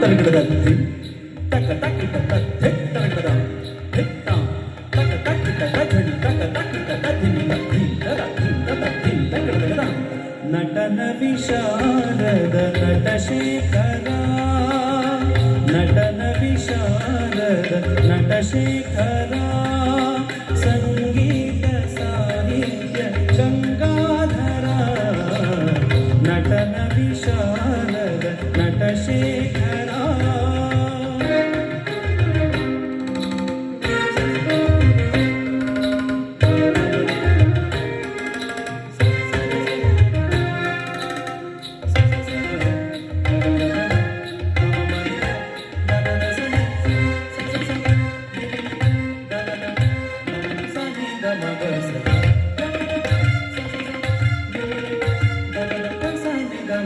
തലക്കിട തത്തി തക്ക विशारद नटशिखरा नटन विशारद नट शिखरा सङ्गीत साहि चङ्गाधरा नटन विशारद नटशी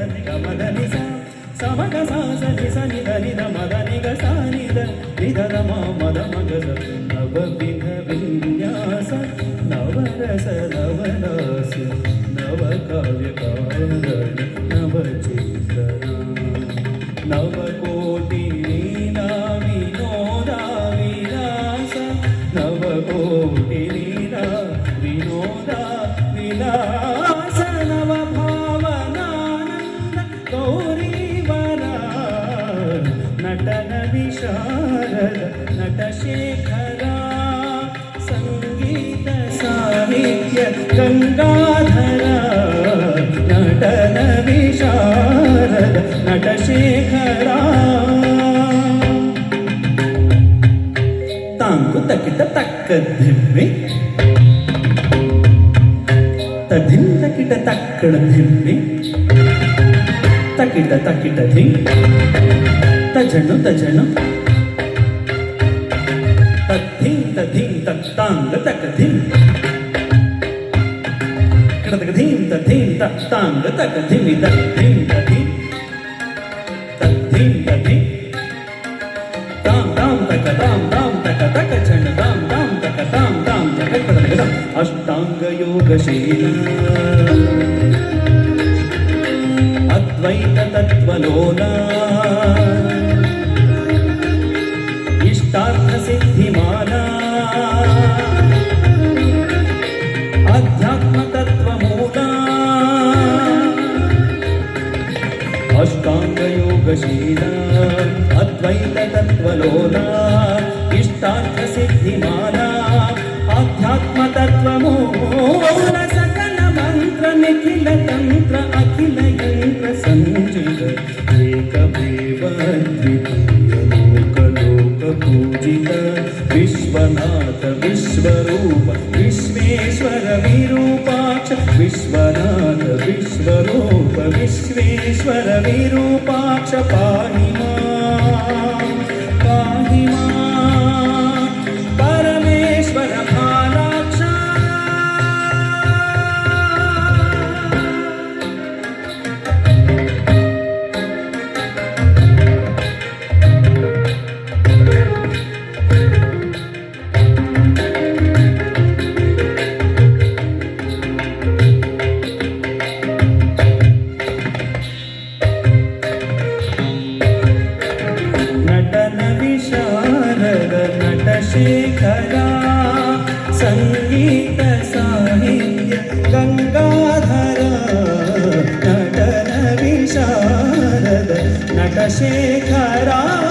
ನಿಸ ದ ನಿಗ ಮದ ನಿಸ ಸಮಗ ಸಾ ಸ ನಿಸ ನಿದ ನಿದ ಮದ ನಿಗ ಸಾ ನಿದ ನಿದ ದ ಮ ಮದ ಮಗ ಸ ನವವಿಧ ವಿನ್ಯಾಸ ನವರಸ ನವದಾಸ ನವಕಾವ್ಯ ಕಾರಣ ನವಚೇತನ शारद नटशेखरा सङ्गीत साहित्य गंगाधरा, नटन विशारद नटशेखरा। ताङ्कुतकिट तक्कद्धिम्मि तधिन्दकिट तक्कडधिम्मि तकिट तकिट धिङ् तजनु तजनु। तधिं तष्टां गतकधिं कृतकधिं तधिं तष्टां गतकधिं तधिं तधिं तधिं तधिं तां तां तक तां तां तक तक चण्ड तां तां तक तां तां तक कृतकदम् अष्टाङ्गयोगशीला। अद्वैततत्त्वलोला। योगशीला अद्वैततत्त्वलोला इष्टार्थसिद्धिमाला आध्यात्मतत्त्वमूल सकलमन्त्रनिखिलतन्त्र अखिल यन्त्र सञ्चित एकमेव द्वितीयलोकलोकपूजित विश्वनाथ विश्वरूप विश्वेश्वर विरूप विश्वनाथ विश्वरूप विश्वेश्वर विरूपाक्ष पाहि खरा